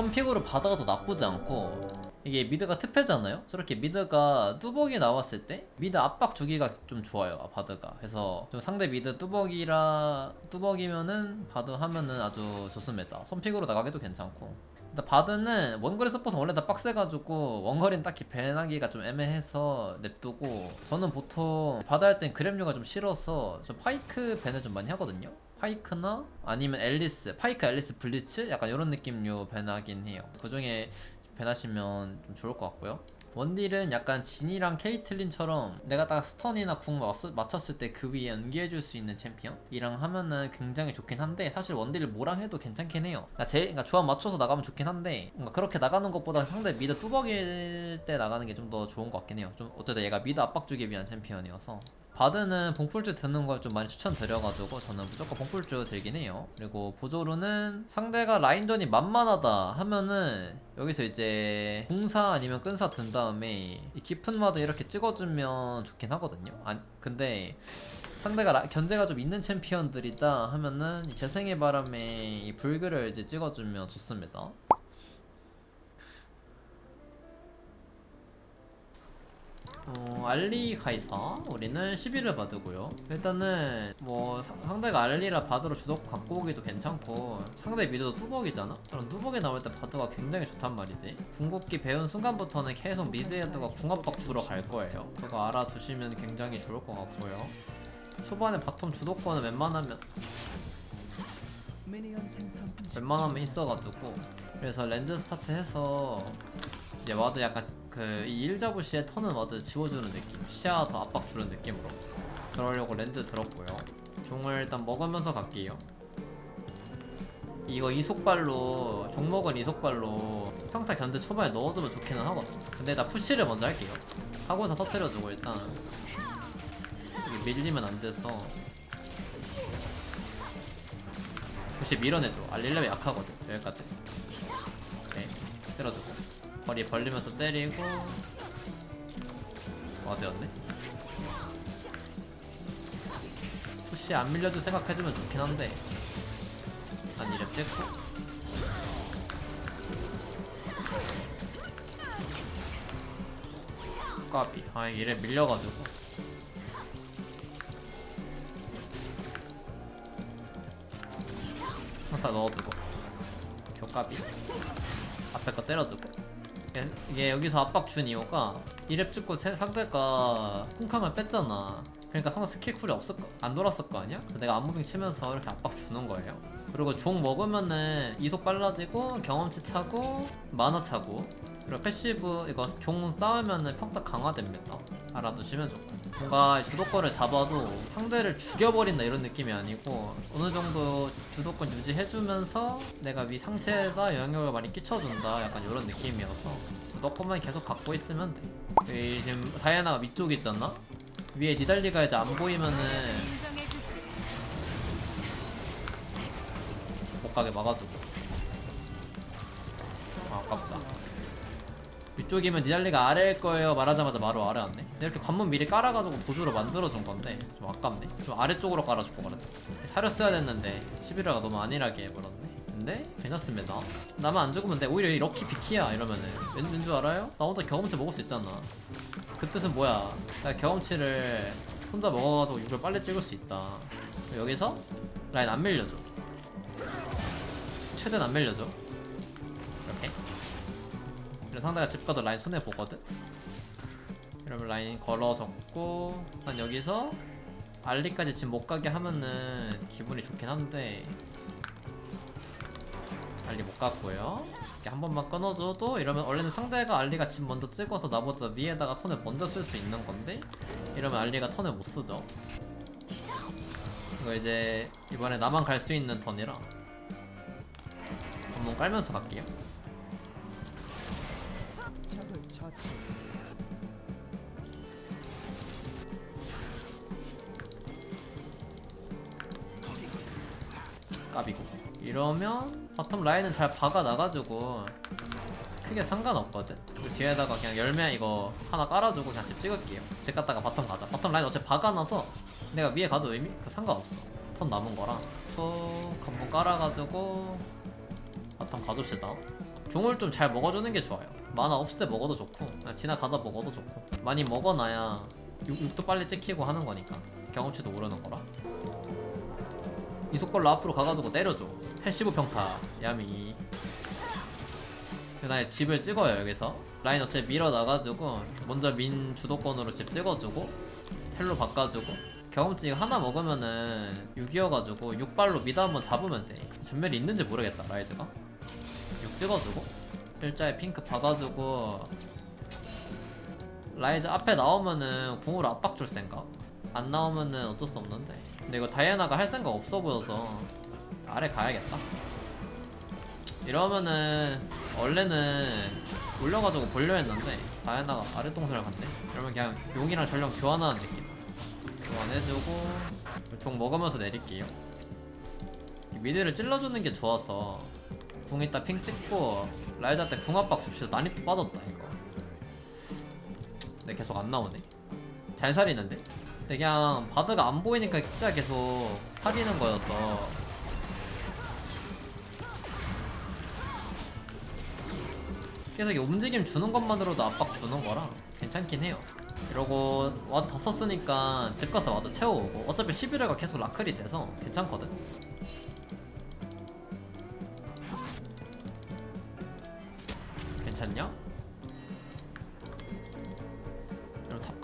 선픽으로 받아도 나쁘지 않고 이게 미드가 특패잖아요? 저렇게 미드가 뚜벅이 나왔을 때 미드 압박 주기가 좀 좋아요 바드가. 그래서 좀 상대 미드 뚜벅이라 뚜벅이면은 바드 하면은 아주 좋습니다. 선픽으로 나가기도 괜찮고. 일단 바드는 원거리 서포트 원래 다 빡세가지고 원거리는 딱히 배나기가 좀 애매해서 냅두고 저는 보통 바드 할 땐 그램류가 좀 싫어서 좀 파이크 밴을 좀 많이 하거든요 파이크나 아니면 앨리스 파이크 앨리스 블리츠? 약간 이런 느낌류 밴하긴 해요. 그 중에 밴하시면 좀 좋을 것 같고요. 원딜은 약간 진이랑 케이틀린처럼 내가 딱 스턴이나 궁 맞- 맞췄을 때 그 위에 연기해줄 수 있는 챔피언이랑 하면은 굉장히 좋긴 한데 사실 원딜을 뭐랑 해도 괜찮긴 해요. 그러니까 제 그러니까 조합 맞춰서 나가면 좋긴 한데 뭔가 그렇게 나가는 것보다 상대 미드 뚜벅일 때 나가는 게 좀 더 좋은 것 같긴 해요. 좀 어쨌든 얘가 미드 압박 주기 위한 챔피언이어서 바드는 봉풀주 드는 걸 좀 많이 추천드려가지고 저는 무조건 봉풀주 들긴 해요. 그리고 보조루는 상대가 라인전이 만만하다 하면은 여기서 이제 궁사 아니면 끈사 든 다음에 이 깊은 마드 이렇게 찍어주면 좋긴 하거든요. 아 근데 상대가 라- 견제가 좀 있는 챔피언들이다 하면은 이 재생의 바람에 이 불그를 이제 찍어주면 좋습니다. 어, 알리 카이사. 우리는 11을 받으고요. 일단은 뭐 상- 상대가 알리라 바드로 주도권 갖고 오기도 괜찮고 상대 미드도 뚜벅이잖아? 그럼 뚜벅이 나올 때 바드가 굉장히 좋단 말이지. 궁극기 배운 순간부터는 계속 미드헤드가 궁합박 주러 갈 거예요. 그거 알아두시면 굉장히 좋을 것 같고요. 초반에 바텀 주도권은 웬만하면 웬만하면 있어가지고. 그래서 랜드 스타트 해서 이제 와드 약간 그 이 일자부 시에 터는 와드 지워주는 느낌 시야 더 압박 주는 느낌으로 그러려고 렌즈 들었고요. 종을 일단 먹으면서 갈게요. 이거 이속발로 종목은 이속발로 평타 견제 초반에 넣어주면 좋기는 하거든. 근데 나 푸시를 먼저 할게요. 하고서 터트려주고 일단 이게 밀리면 안 돼서 푸시 밀어내줘. 아 릴레이 약하거든 여기까지. 오케이 때려주고 머리 벌리면서 때리고. 와드였네. 푸시 안 밀려도 생각해주면 좋긴 한데. 난 이랩 찍고. 까비. 아 이랩 밀려가지고. 한타 넣어두고. 교까비. 앞에 거 때려주고 이게- 이게 여기서 압박 준 이유가 이랩 찍고 세- 상대가 쿵캉을 뺐잖아. 그러니까 상대 스킬 쿨이 거, 안 돌았을 거 아니야? 내가 안무빙 치면서 이렇게 압박 주는 거예요. 그리고 종 먹으면은 이속 빨라지고 경험치 차고 마나 차고. 그리고 패시브 이거 종 쌓으면은 평타 강화됩니다. 알아두시면 좋고 뭔가 주도권을 잡아도 상대를 죽여버린다 이런 느낌이 아니고 어느 정도 주도권 유지해주면서 내가 위 상체에다 영향력을 많이 끼쳐준다. 약간 이런 느낌이어서 주도권만 계속 갖고 있으면 돼. 이 지금 다이아나가 위쪽에 있잖아? 위에 니달리가 이제 안 보이면은 못 가게 막아주고. 아, 아깝다 위쪽이면 니달리가 아래일 거예요 말하자마자 바로 아래 왔네? 이렇게 관문 미리 깔아가지고 도주로 만들어준 건데 좀 아깝네? 좀 아래쪽으로 깔아주고 말았네. 사렸어야 됐는데 11화가 너무 안일하게 해버렸네? 근데 괜찮습니다. 나만 안 죽으면 돼. 오히려 이 럭키 비키야 이러면은. 왠, 왠줄 알아요? 나 혼자 경험치 먹을 수 있잖아. 그 뜻은 뭐야? 내가 경험치를 혼자 먹어가지고 6을 빨리 찍을 수 있다. 여기서 라인 안 밀려줘. 최대한 안 밀려줘 그래서 상대가 집 가도 라인 손해 보거든. 이러면 라인 걸어줬고 난 여기서 알리까지 집 못 가게 하면은 기분이 좋긴 한데 알리 못 갔고요. 이렇게 한 번만 끊어줘도 이러면 원래는 상대가 알리가 집 먼저 찍어서 나보다 위에다가 턴을 먼저 쓸 수 있는 건데 이러면 알리가 턴을 못 쓰죠. 이거 이제 이번에 나만 갈 수 있는 턴이라 한번 깔면서 갈게요. 까비고. 이러면 바텀 라인은 잘 박아 나가지고 크게 상관없거든. 그 뒤에다가 그냥 열매 이거 하나 깔아주고 그냥 집 찍을게요. 집 갔다가 바텀 가자. 바텀 라인 어차피 박아놔서 내가 위에 가도 의미? 그 상관없어. 턴 남은 거랑 또 한번 깔아가지고 바텀 가줍시다. 종을 좀 잘 먹어주는 게 좋아요 만화 없을 때 먹어도 좋고 그냥 지나가다 먹어도 좋고. 많이 먹어놔야 육, 육도 빨리 찍히고 하는 거니까. 경험치도 오르는 거라. 이 속걸로 앞으로 가가지고 때려줘. 85평타. 야미. 그다음에 집을 찍어요 여기서. 라인 어차피 밀어나가지고 먼저 민 주도권으로 집 찍어주고 텔로 바꿔주고. 경험치 하나 먹으면은 6이어가지고 6발로 미드 한번 잡으면 돼. 전멸이 있는지 모르겠다 라이즈가. 6 찍어주고 일자에 핑크 박아주고 라이즈 앞에 나오면은 궁으로 압박 줄 생각? 안 나오면은 어쩔 수 없는데. 근데 이거 다이애나가 할 생각 없어 보여서 아래 가야겠다. 이러면은 원래는 올려가지고 보려 했는데 다이애나가 아래 동선을 갔네. 이러면 그냥 용이랑 전령 교환하는 느낌. 교환해주고 종 먹으면서 내릴게요. 미드를 찔러주는 게 좋아서 궁 이따 핑 찍고 라이자 때 궁합박 줍시다. 난입도 빠졌다 이거 근데 계속 안 나오네. 잘 살리는데? 근데 그냥 바드가 안 보이니까 진짜 계속 살리는 거여서. 계속 움직임 주는 것만으로도 압박 주는 거라 괜찮긴 해요. 이러고 와드 다 썼으니까 집 가서 와드 채워오고. 어차피 11회가 계속 라클이 돼서 괜찮거든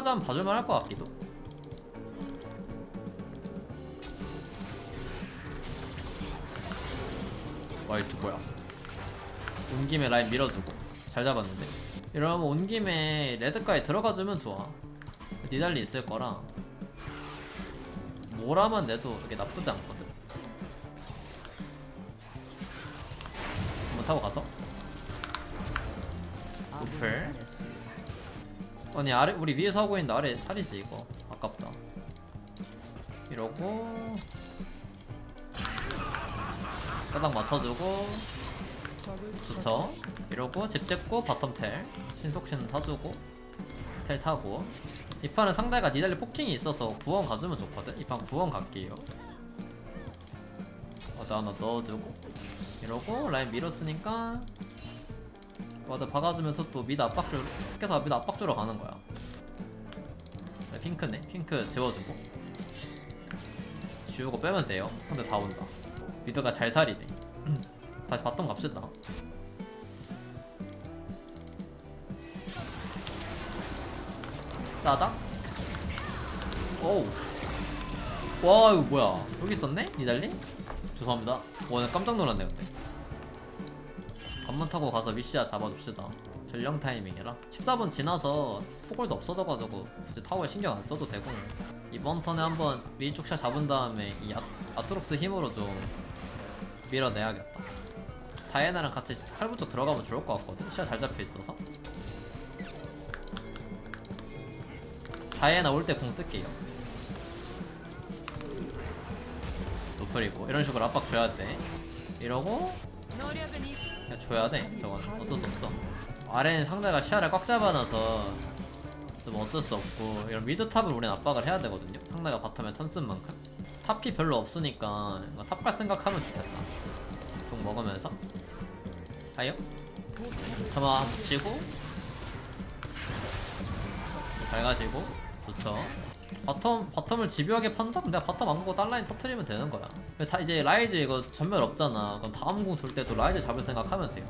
까지 한번 봐줄만 할 것 같기도. 와이스 뭐야? 온 김에 라인 밀어주고. 잘 잡았는데. 이러면 온 김에 레드까지 들어가주면 좋아. 니달리 있을 거라. 뭐라만 내도 이게 나쁘지 않거든. 한번 타고 가서. 우플 아니 아래 우리 위에서 하고 있는데 아래 살이지 이거. 아깝다. 이러고. 따닥 맞춰주고. 좋죠 이러고 집 찍고 바텀 텔. 신속신 타주고. 텔 타고. 이 판은 상대가 니달리 포킹이 있어서 구원 가주면 좋거든? 이판 구원 갈게요. 와드 하나 넣어주고. 이러고 라인 밀었으니까 와드 박아주면서 또 미드 압박 줄 계속 미드 압박 주러 가는 거야. 네, 핑크네. 핑크 지워주고. 지우고 빼면 돼요. 근데 다 온다. 미드가 잘 살이네. 다시 바텀 갑시다. 따닥 오우. 와 이거 뭐야. 여기 있었네? 니달리? 죄송합니다. 와, 나 깜짝 놀랐네 근데 관문 타고 가서 미시아 잡아줍시다. 전령 타이밍이라. 14분 지나서 포골도 없어져가지고 굳이 타워에 신경 안 써도 되고. 이번 턴에 한번 위쪽 샷 잡은 다음에 이 아, 아트록스 힘으로 좀 밀어내야겠다. 다이애나랑 같이 쪽 들어가면 좋을 것 같거든 시야 잘 잡혀 있어서. 다이애나 올 때 공 쓸게요. 노플이고 이런 식으로 압박 줘야 돼. 이러고 그냥 줘야 돼 저건. 어쩔 수 없어. 아래는 상대가 시야를 꽉 잡아놔서 좀 어쩔 수 없고 이런 미드 탑을 우리는 압박을 해야 되거든요. 상대가 바텀에 턴 쓴 만큼. 탑이 별로 없으니까 이거 탑갈 생각하면 좋겠다. 종 먹으면서. 아요. 점화 붙이고. 잘 가시고. 좋죠 바텀 바텀을 집요하게 판다? 내가 바텀 안 보고 딸라인 터트리면 되는 거야. 다 이제 라이즈 이거 전멸 없잖아. 그럼 다음 공돌 때도 라이즈 잡을 생각하면 돼요.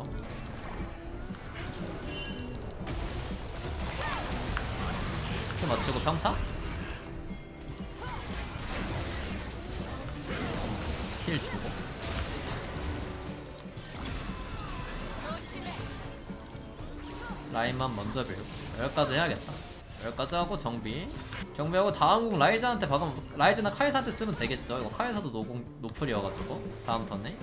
스킬 맞추고 평타? 힐 주고. 라인만 먼저 밀고. 여기까지 해야겠다. 여기까지 하고 정비 정비하고 다음 공 라이즈한테 박으면 라이즈나 카이사한테 쓰면 되겠죠. 이거 카이사도 노공 노플이어가지고 다음 턴에.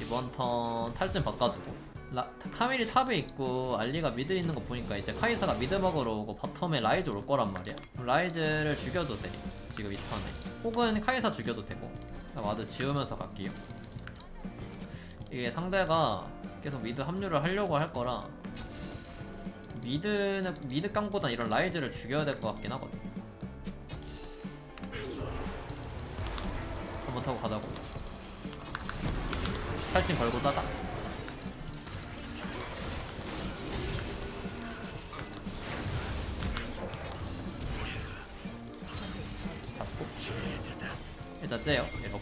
이번 턴 탈진 바꿔주고. 라, 카밀이 탑에 있고 알리가 미드에 있는 거 보니까 이제 카이사가 미드 먹으러 오고 바텀에 라이즈 올 거란 말이야. 라이즈를 죽여도 돼 지금 이 턴에. 혹은 카이사 죽여도 되고. 나 와드 지우면서 갈게요. 이게 상대가 계속 미드 합류를 하려고 할 거라 미드는 미드 깡보다 이런 라이즈를 죽여야 될 것 같긴 하거든. 한번 타고 가자고. 탈진 걸고 따다. 잡고. 일단 째요 이거.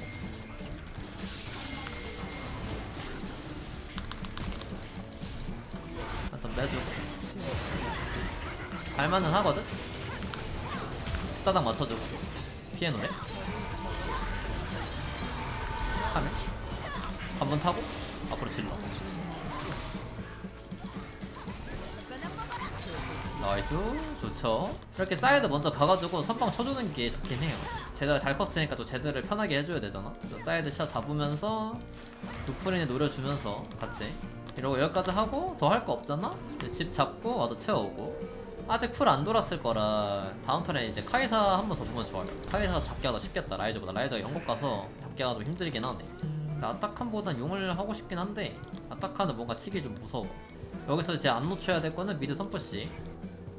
일단 빼줘 갈만은 하거든? 따닥 맞춰주고. 피해놓네. 한 번 타고 앞으로 질러. 나이스. 좋죠. 이렇게 사이드 먼저 가가지고 선방 쳐주는 게 좋긴 해요. 제드가 잘 컸으니까 또 제드를 편하게 해줘야 되잖아. 사이드 샷 잡으면서 루프린에 노려주면서 같이. 이러고 여기까지 하고 더 할 거 없잖아? 이제 집 잡고 와도 채워오고. 아직 풀 안 돌았을 거라 다음 턴에 이제 카이사 한 번 더 보면 좋아요. 카이사 잡기 하다 쉽겠다. 라이즈보다. 라이즈가 영국 가서 잡기가 좀 힘들긴 하네 아타칸보단 용을 하고 싶긴 한데 아타칸은 뭔가 치기 좀 무서워. 여기서 이제 안 놓쳐야 될 거는 미드 선푸시.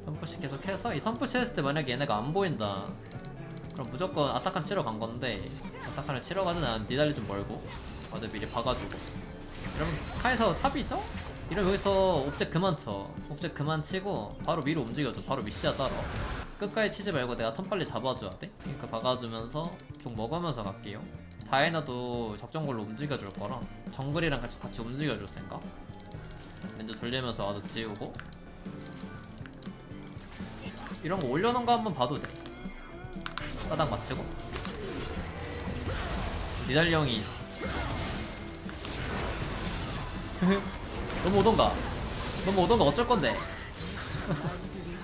선푸시 계속 해서 이 선푸시 했을 때 만약에 얘네가 안 보인다. 그럼 무조건 아타칸 치러 간 건데 아타칸을 치러 가도 난 니달리 좀 멀고 어제 미리 봐가지고. 여러분 카에서 탑이죠? 이러면 여기서 옵젝 그만 쳐. 옵젝 그만 치고 바로 위로 움직여줘. 바로 미시야 따라. 끝까지 치지 말고 내가 턴 빨리 잡아줘야 돼? 그러니까 박아주면서 종 먹으면서 갈게요 다이나도 적정골로 움직여줄 거라. 정글이랑 같이, 같이 움직여줄 생각? 먼저 돌리면서 와도 지우고. 이런 거 올려놓은 거 한번 봐도 돼. 따닥 맞추고. 니달리 형이. 너무 오던가. 너무 오던가 어쩔 건데.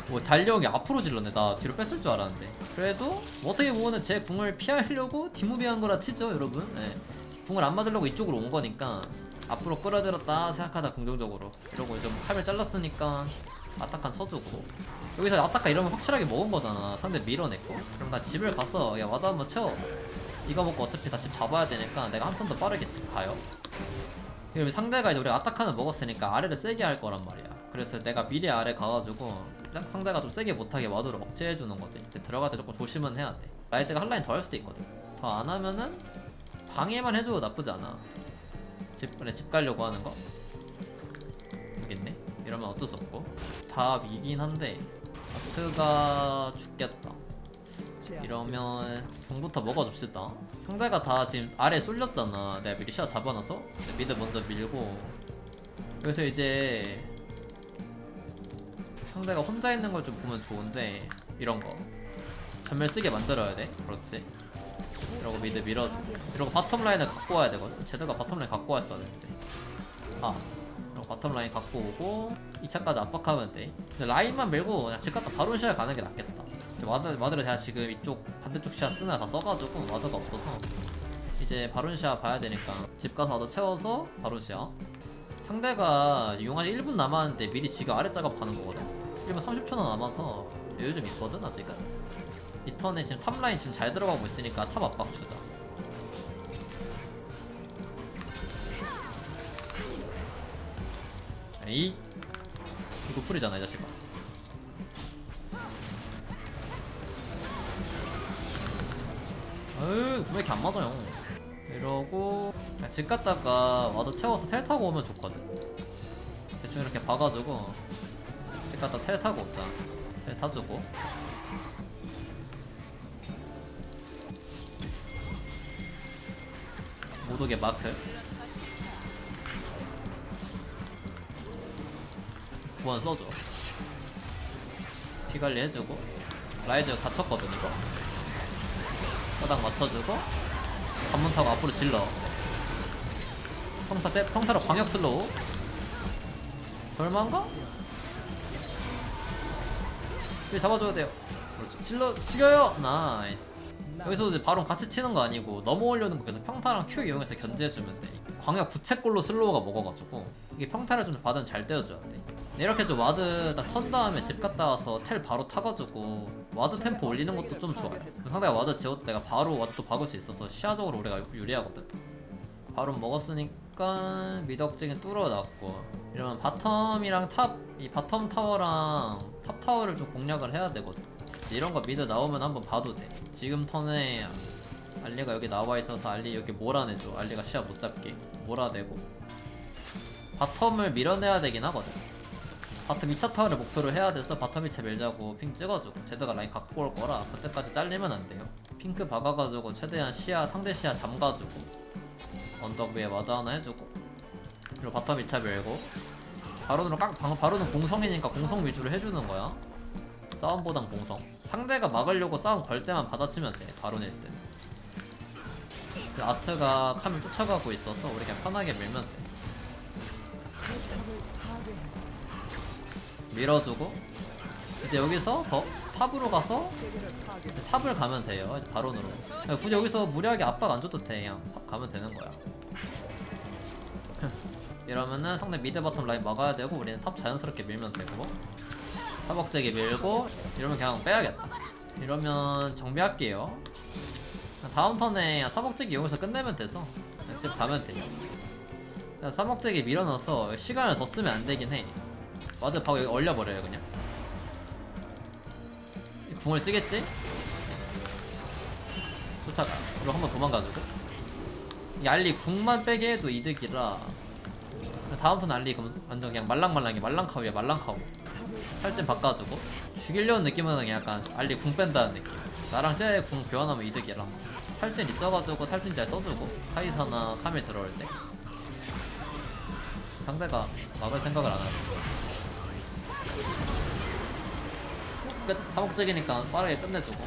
뭐 달력이 앞으로 질렀네. 나 뒤로 뺐을 줄 알았는데 그래도 뭐 어떻게 보면은 제 궁을 피하려고 뒷무비한 거라 치죠 여러분. 네. 궁을 안 맞으려고 이쪽으로 온 거니까 앞으로 끌어들였다 생각하자 긍정적으로. 이러고 이제 뭐 칼을 잘랐으니까 아타칸 서주고. 여기서 아타칸 이러면 확실하게 먹은 거잖아. 상대 밀어냈고. 그럼 나 집을 가서 야 와드 한번 채워. 이거 먹고 어차피 다 집 잡아야 되니까 내가 한 턴 더 빠르게 집 가요. 그리고 상대가 이제 우리 아타칸을 먹었으니까 아래를 세게 할 거란 말이야. 그래서 내가 미리 아래 가가지고 상- 상대가 좀 세게 못하게 와드로 억제해주는 거지. 들어갈 때 조금 조심은 해야 돼. 라이즈가 한 라인 더 할 수도 있거든. 더 안 하면은 방해만 해줘도 나쁘지 않아. 집, 그래, 집 가려고 하는 거. 모르겠네. 이러면 어쩔 수 없고. 답이긴 한데, 아트가 죽겠다. 이러면 종부터 먹어줍시다 상대가 다 지금 아래 쏠렸잖아 내가 미리 샷 잡아놔서 미드 먼저 밀고 여기서 이제 상대가 혼자 있는 걸 좀 보면 좋은데 이런 거. 전멸 쓰게 만들어야 돼. 그렇지. 이러고 미드 밀어주고 이러고 바텀 라인을 갖고 와야 되거든. 제드가 바텀 라인 갖고 왔어야 되는데. 아. 이러고 바텀 라인 갖고 오고 2차까지 압박하면 돼. 근데 라인만 밀고 그냥 집 갔다 바로 시야 가는 게 낫겠다. 와드, 와드를 제가 지금 이쪽 반대쪽 시야 쓰나 다 써가지고 와드가 없어서 이제 바론시아 봐야 되니까 집 가서 와드 채워서 바론시아 상대가 용아지 1분 남았는데 미리 지가 아래 작업하는 거거든 1분 30초나 남아서 여유 좀 있거든 아직은. 이 턴에 지금 탑라인 지금 잘 들어가고 있으니까 탑 압박 주자. 에이. 이거 풀이잖아 이 자식아. 어휴 왜 이렇게 안 맞아요 이러고 집 갔다가 와도 채워서 텔 타고 오면 좋거든. 대충 이렇게 봐가지고 집 갔다 텔 타고 오자. 텔 타주고. 못 오게 마크. 구원 써줘. 피 관리 해주고. 라이즈가 다쳤거든 이거. 바닥 맞춰주고. 관문 타고 앞으로 질러. 평타 때 평타로 광역 슬로우. 얼마인가? 왜 잡아줘야 돼요. 그렇지 질러 죽여요! 나이스. 여기서 이제 바로 같이 치는 거 아니고 넘어오려는 거 그래서 평타랑 Q 이용해서 견제해주면 돼. 광역 부채꼴로 슬로우가 먹어가지고 이게 평타를 좀 받으면 잘 때려줘야 돼. 이렇게 좀 와드 딱 턴 다음에 집 갔다 와서 텔 바로 타가지고 와드 템포 올리는 것도 좀 좋아요. 상대가 와드 지워도 내가 바로 와드 또 박을 수 있어서 시야적으로 우리가 유리하거든. 바로 먹었으니까 미덕증이 뚫어놨고 이러면 바텀이랑 탑 이 바텀 타워랑 탑 타워를 좀 공략을 해야 되거든. 이런 거 미드 나오면 한번 봐도 돼. 지금 턴에 알리가 여기 나와 있어서 알리 여기 몰아내줘. 알리가 시야 못 잡게. 몰아내고. 바텀을 밀어내야 되긴 하거든. 바텀 2차 타워를 목표로 해야 돼서 바텀 2차 밀자고 핑 찍어주고 제드가 라인 갖고 올 거라 그때까지 잘리면 안 돼요. 핑크 박아가지고 최대한 시야 상대 시야 잠가주고 언덕 위에 와드 하나 해주고 그리고 바텀 2차 밀고. 바로는 깍 방- 바로는 공성이니까 공성 위주로 해주는 거야. 싸움보단 공성. 상대가 막으려고 싸움 걸 때만 받아치면 돼 바론일 때. 그 아트가 카밀 쫓아가고 있어서 우리 그냥 편하게 밀면 돼. 밀어주고. 이제 여기서 더 탑으로 가서 탑을 가면 돼요 바론으로. 굳이 여기서 무리하게 압박 안 줘도 돼 그냥. 탑 가면 되는 거야 이러면은 상대 미드 바텀 라인 막아야 되고 우리는 탑 자연스럽게 밀면 되고 타박제기 밀고 이러면 그냥 빼야겠다. 이러면 정비할게요. 다음 턴에 사먹제기 여기서 끝내면 돼서 집 가면 돼요. 그냥 사먹제기 밀어넣어서 시간을 더 쓰면 안 되긴 해. 와드 바로 여기 얼려버려요 그냥. 궁을 쓰겠지? 쫓아가 그리고 한번 도망가주고. 이 알리 궁만 빼게 해도 이득이라 다음 턴 알리 그럼 완전 그냥 말랑말랑해 말랑카우야 말랑카우. 살찐 바꿔주고. 죽이려는 느낌은 약간 알리 궁 뺀다는 느낌. 나랑 쟤궁 교환하면 이득이라 탈진 있어가지고 탈진 잘 써주고. 카이사나 카밀 들어올 때. 상대가 막을 생각을 안 하고 끝. 사목적이니까 빠르게 끝내주고